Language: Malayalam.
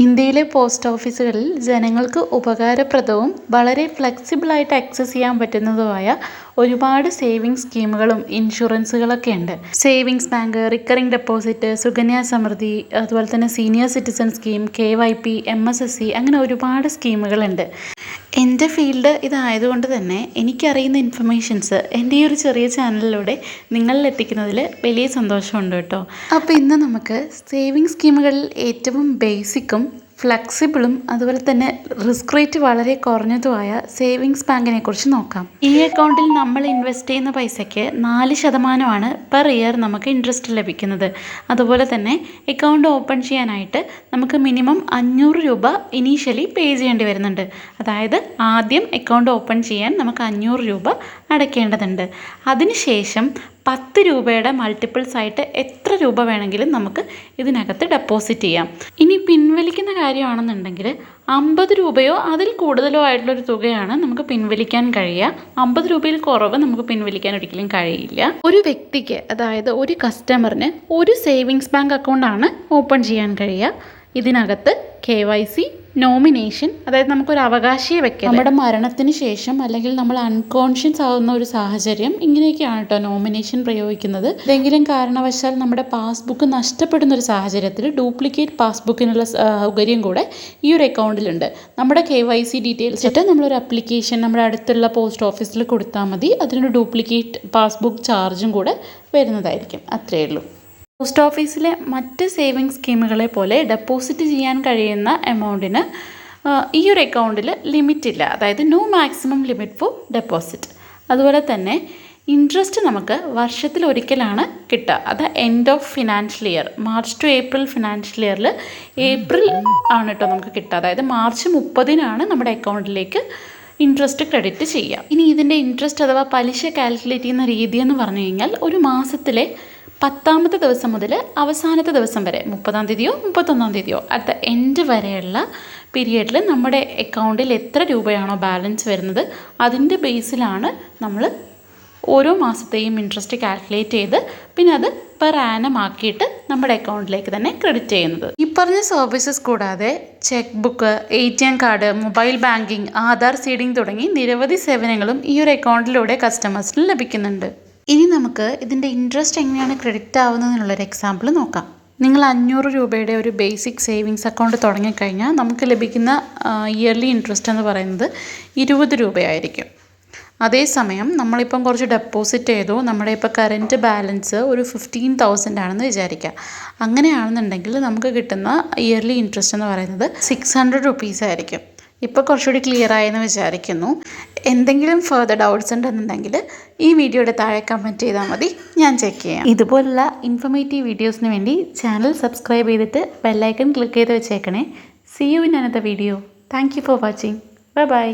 ഇന്ത്യയിലെ പോസ്റ്റ് ഓഫീസുകളിൽ ജനങ്ങൾക്ക് ഉപകാരപ്രദവും വളരെ ഫ്ലെക്സിബിളായിട്ട് ആക്സസ് ചെയ്യാൻ പറ്റുന്നതുമായ ഒരുപാട് സേവിങ്സ് സ്കീമുകളും ഇൻഷുറൻസുകളൊക്കെ ഉണ്ട്. Savings bank recurring deposit Sukanya Samriddhi അതുപോലെ തന്നെ senior citizen scheme K V P M S S C അങ്ങനെ ഒരുപാട് സ്കീമുകളുണ്ട്. എന്റെ ഫീൽഡ് ഇതായതുകൊണ്ട് തന്നെ എനിക്കറിയുന്ന ഇൻഫർമേഷൻസ് എന്റെ ഈ ഒരു ചെറിയ ചാനലിലൂടെ നിങ്ങളിൽ എത്തിക്കുന്നതിൽ വലിയ സന്തോഷമുണ്ട് കേട്ടോ. അപ്പോൾ ഇന്ന് നമുക്ക് സേവിങ് സ്കീമുകളിൽ ഏറ്റവും ബേസിക്കും ഫ്ലെക്സിബിളും അതുപോലെ തന്നെ റിസ്ക് റേറ്റ് വളരെ കുറഞ്ഞതുമായ സേവിങ്സ് ബാങ്കിനെ കുറിച്ച് നോക്കാം. ഈ അക്കൗണ്ടിൽ നമ്മൾ ഇൻവെസ്റ്റ് ചെയ്യുന്ന പൈസയ്ക്ക് നാല് ശതമാനമാണ് പെർ ഇയർ നമുക്ക് ഇൻട്രസ്റ്റ് ലഭിക്കുന്നത്. അതുപോലെ തന്നെ അക്കൗണ്ട് ഓപ്പൺ ചെയ്യാനായിട്ട് നമുക്ക് മിനിമം അഞ്ഞൂറ് രൂപ ഇനീഷ്യലി പേ ചെയ്യേണ്ടി വരുന്നുണ്ട്. അതായത് ആദ്യം അക്കൗണ്ട് ഓപ്പൺ ചെയ്യാൻ നമുക്ക് അഞ്ഞൂറ് രൂപ അടയ്ക്കേണ്ടതുണ്ട്. അതിനുശേഷം പത്ത് രൂപയുടെ മൾട്ടിപ്പിൾസ് ആയിട്ട് എത്ര രൂപ വേണമെങ്കിലും നമുക്ക് ഇതിനകത്ത് ഡെപ്പോസിറ്റ് ചെയ്യാം. ഇനി പിൻവലിക്കുന്ന കാര്യമാണെന്നുണ്ടെങ്കിൽ അമ്പത് രൂപയോ അതിൽ കൂടുതലോ ആയിട്ടുള്ളൊരു തുകയാണ് നമുക്ക് പിൻവലിക്കാൻ കഴിയുക. അമ്പത് രൂപയിൽ കുറവ് നമുക്ക് പിൻവലിക്കാൻ ഒരിക്കലും കഴിയില്ല. ഒരു വ്യക്തിക്ക് അതായത് ഒരു കസ്റ്റമറിന് ഒരു സേവിങ്സ് ബാങ്ക് അക്കൗണ്ടാണ് ഓപ്പൺ ചെയ്യാൻ കഴിയുക. ഇതിനകത്ത് കെ വൈ സി നോമിനേഷൻ അതായത് നമുക്കൊരു അവകാശിയെ വെക്കാം നമ്മുടെ മരണത്തിന് ശേഷം അല്ലെങ്കിൽ നമ്മൾ അൺകോൺഷ്യസ് ആവുന്ന ഒരു സാഹചര്യം ഇങ്ങനെയൊക്കെയാണ് കേട്ടോ നോമിനേഷൻ പ്രയോഗിക്കുന്നത്. എന്തെങ്കിലും കാരണവശാൽ നമ്മുടെ പാസ്ബുക്ക് നഷ്ടപ്പെടുന്ന ഒരു സാഹചര്യത്തിൽ ഡ്യൂപ്ലിക്കേറ്റ് പാസ്ബുക്കിനുള്ള സൗകര്യം കൂടെ ഈ ഒരു അക്കൗണ്ടിലുണ്ട് നമ്മുടെ കെ വൈ സി ഡീറ്റെയിൽസ് ഇട്ട് നമ്മളൊരു അപ്ലിക്കേഷൻ നമ്മുടെ അടുത്തുള്ള പോസ്റ്റ് ഓഫീസിൽ കൊടുത്താൽ മതി. അതിനൊരു ഡ്യൂപ്ലിക്കേറ്റ് പാസ്ബുക്ക് ചാർജും കൂടെ വരുന്നതായിരിക്കും. അത്രയേ ഉള്ളൂ. പോസ്റ്റ് ഓഫീസിലെ മറ്റ് സേവിങ് സ്കീമുകളെ പോലെ ഡെപ്പോസിറ്റ് ചെയ്യാൻ കഴിയുന്ന എമൗണ്ടിന് ഈ ഒരു അക്കൗണ്ടിൽ ലിമിറ്റ് ഇല്ല. അതായത് no maximum limit for deposit അതുപോലെ തന്നെ ഇൻട്രസ്റ്റ് നമുക്ക് വർഷത്തിൽ ഒരിക്കലാണ് കിട്ടുക. അത് end of financial year March to April financial ഇയറിൽ ഏപ്രിൽ ആണ് കേട്ടോ നമുക്ക് കിട്ടുക. അതായത് മാർച്ച് മുപ്പതിനാണ് നമ്മുടെ അക്കൗണ്ടിലേക്ക് ഇൻട്രസ്റ്റ് ക്രെഡിറ്റ് ചെയ്യുക. ഇനി ഇതിന്റെ ഇൻട്രസ്റ്റ് അഥവാ പലിശ കാൽക്കുലേറ്റ് ചെയ്യുന്ന രീതി എന്ന് പറഞ്ഞു കഴിഞ്ഞാൽ ഒരു മാസത്തിലെ പത്താമത്തെ ദിവസം മുതൽ അവസാനത്തെ ദിവസം വരെ മുപ്പതാം തീയതിയോ മുപ്പത്തൊന്നാം തീയതിയോ അറ്റ് എൻഡ് വരെയുള്ള പീരിയഡിൽ നമ്മുടെ അക്കൗണ്ടിൽ എത്ര രൂപയാണോ ബാലൻസ് വരുന്നത് അതിന്റെ ബേസിലാണ് നമ്മൾ ഓരോ മാസത്തെയും ഇൻട്രസ്റ്റ് കാൽക്കുലേറ്റ് ചെയ്ത് പിന്നെ അത് പെർ ആനം ആക്കിയിട്ട് നമ്മുടെ അക്കൗണ്ടിലേക്ക് തന്നെ ക്രെഡിറ്റ് ചെയ്യുന്നത്. ഈ പറഞ്ഞ സർവീസസ് കൂടാതെ cheque book A T M card mobile banking Aadhaar seeding തുടങ്ങി നിരവധി സേവനങ്ങളും ഈ ഒരു അക്കൗണ്ടിലൂടെ കസ്റ്റമേഴ്സിന് ലഭിക്കുന്നുണ്ട്. ഇനി നമുക്ക് ഇതിന്റെ ഇൻട്രസ്റ്റ് എങ്ങനെയാണ് ക്രെഡിറ്റ് ആവുന്നതെന്നുള്ളൊരു എക്സാമ്പിൾ നോക്കാം. നിങ്ങൾ അഞ്ഞൂറ് രൂപയുടെ ഒരു ബേസിക് സേവിങ്സ് അക്കൗണ്ട് തുടങ്ങിക്കഴിഞ്ഞാൽ നമുക്ക് ലഭിക്കുന്ന ഇയർലി ഇൻട്രസ്റ്റ് എന്ന് പറയുന്നത് ഇരുപത് രൂപയായിരിക്കും. അതേസമയം നമ്മളിപ്പം കുറച്ച് ഡെപ്പോസിറ്റ് ചെയ്തു നമ്മുടെ ഇപ്പോൾ കറന്റ് ബാലൻസ് ഒരു ഫിഫ്റ്റീൻ തൗസൻഡ് ആണെന്ന് വിചാരിക്കുക അങ്ങനെയാണെന്നുണ്ടെങ്കിൽ നമുക്ക് കിട്ടുന്ന ഇയർലി ഇൻട്രസ്റ്റ് എന്ന് പറയുന്നത് സിക്സ് ഹൺഡ്രഡ് റുപ്പീസ് ആയിരിക്കും. ഇപ്പോൾ കുറച്ചുകൂടി ക്ലിയർ ആയെന്ന് വിചാരിക്കുന്നു. എന്തെങ്കിലും ഫെർദർ ഡൗട്ട്സ് ഉണ്ടെന്നുണ്ടെങ്കിൽ ഈ വീഡിയോയുടെ താഴെ കമന്റ് ചെയ്താൽ മതി. ഞാൻ ചെക്ക് ചെയ്യാം. ഇതുപോലുള്ള ഇൻഫർമേറ്റീവ് വീഡിയോസിന് വേണ്ടി ചാനൽ സബ്സ്ക്രൈബ് ചെയ്തിട്ട് ബെല്ലൈക്കൺ ക്ലിക്ക് ചെയ്ത് വെച്ചേക്കണേ. See you in another video thank you for watching bye bye